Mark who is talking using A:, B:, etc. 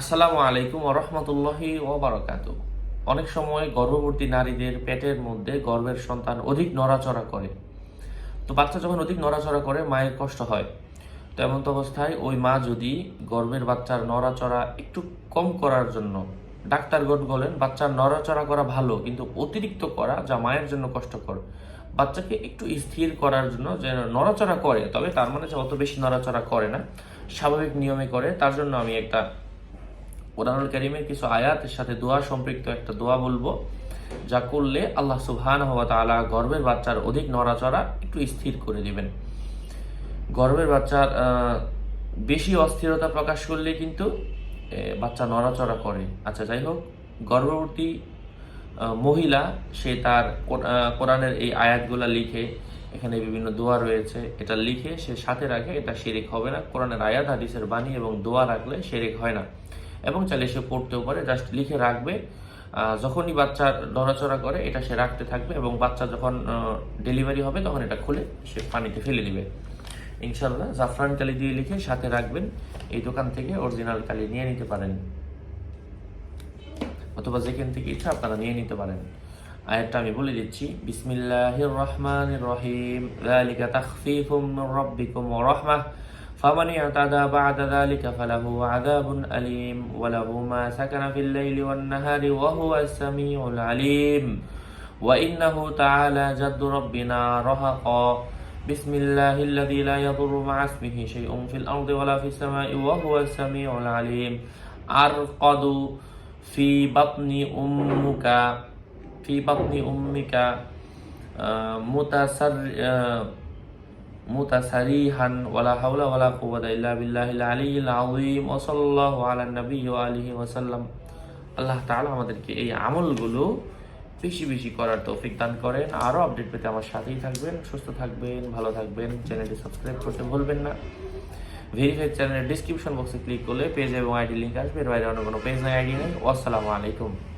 A: আসসালামু আলাইকুম রহমতুল্লাহি ওবরাকাত অনেক সময় গর্ভবতী নারীদের পেটের মধ্যে গর্ভের সন্তান অধিক নড়াচড়া করে। তো বাচ্চা যখন অধিক নড়াচড়া করে, মায়ের কষ্ট হয়। তো এমন অবস্থায় ওই মা যদি গর্ভের বাচ্চার নড়াচড়া একটু কম করার জন্য ডাক্তারগণ বলেন, বাচ্চার নড়াচড়া করা ভালো, কিন্তু অতিরিক্ত করা যা মায়ের জন্য কষ্টকর। বাচ্চাকে একটু স্থির করার জন্য যে নড়াচড়া করে, তবে তার মানে যে অত বেশি নড়াচড়া করে না, স্বাভাবিক নিয়মে করে, তার জন্য আমি একটা কোরআনুল করিমের কিছু আয়াতের সাথে দোয়া সম্পৃক্ত একটা দোয়া বলব, যা করলে আল্লাহ সুবহান হওয়া তাআলা গর্ভের বাচ্চার অধিক নড়াচড়া একটু স্থির করে দিবেন। গর্ভের বাচ্চার বেশি অস্থিরতা প্রকাশ করলে কিন্তু বাচ্চা নড়াচড়া করে। আচ্ছা যাই হোক, গর্ভবতী মহিলা, সে তার কোরআনের এই আয়াতগুলো লিখে, এখানে বিভিন্ন দোয়া রয়েছে, এটা লিখে সে সাথে রাখে, এটা শিরিক হবে না। কোরআনের আয়াত, হাদিসের বাণী এবং দোয়া রাখলে শিরিক হয় না। এবং চাইলে সে পড়তেও পারে। জাস্ট লিখে রাখবে। যখনই বাচ্চা নড়াচড়া করে, এটা সে রাখতে থাকবে এবং বাচ্চা যখন ডেলিভারি হবে, তখন এটা খুলে সে পানিতে ফেলে দিবে। ইনশাল্লাহ জাফরান কালি দিয়ে লিখে সাথে রাখবেন। এই দোকান থেকে অরিজিনাল কালি নিয়ে নিতে পারেন। অথবা যেখান থেকে ইচ্ছা আপনারা নিয়ে নিতে পারেন। আয়াতটা আমি বলে দিচ্ছি, বিসমিল্লাহির রহমানির রহিম। যালিকা তাখফীফুম মির রাব্বিকুম ওয়া রাহমাহ। فمن اعتدى بعد ذلك فله عذاب أليم وله ما سكن في الليل والنهار وهو السميع العليم. وإنه تعالى جد ربنا رهقا. بسم الله الذي لا يضر مع اسمه شيء في الأرض ولا في السماء وهو السميع العليم. أرقد في بطن أمك في بطن أمك آه، মুতাসারিহান, ওয়ালা হাওলা ওয়ালা কুওয়াতা ইল্লা বিল্লাহিল আলিয়িল আযীম। ওয়া সাল্লাল্লাহু আলা নবী ওয়া আলিহি ওয়া সাল্লাম। আল্লাহ তাআলা আমাদেরকে এই আমলগুলো বেশি বেশি করার তৌফিক দান করেন। আরও আপডেট পেতে আমার সাথেই থাকবেন। সুস্থ থাকবেন, ভালো থাকবেন। চ্যানেলটি সাবস্ক্রাইব করতে ভুলবেন না। ভেরিফাই চ্যানেলের ডিসক্রিপশন বক্সে ক্লিক করলে পেজ এবং আইডি লিঙ্ক আসবে। এর বাইরে অন্য কোনো পেজ নাই আইডি নেই। আসসালামু আলাইকুম।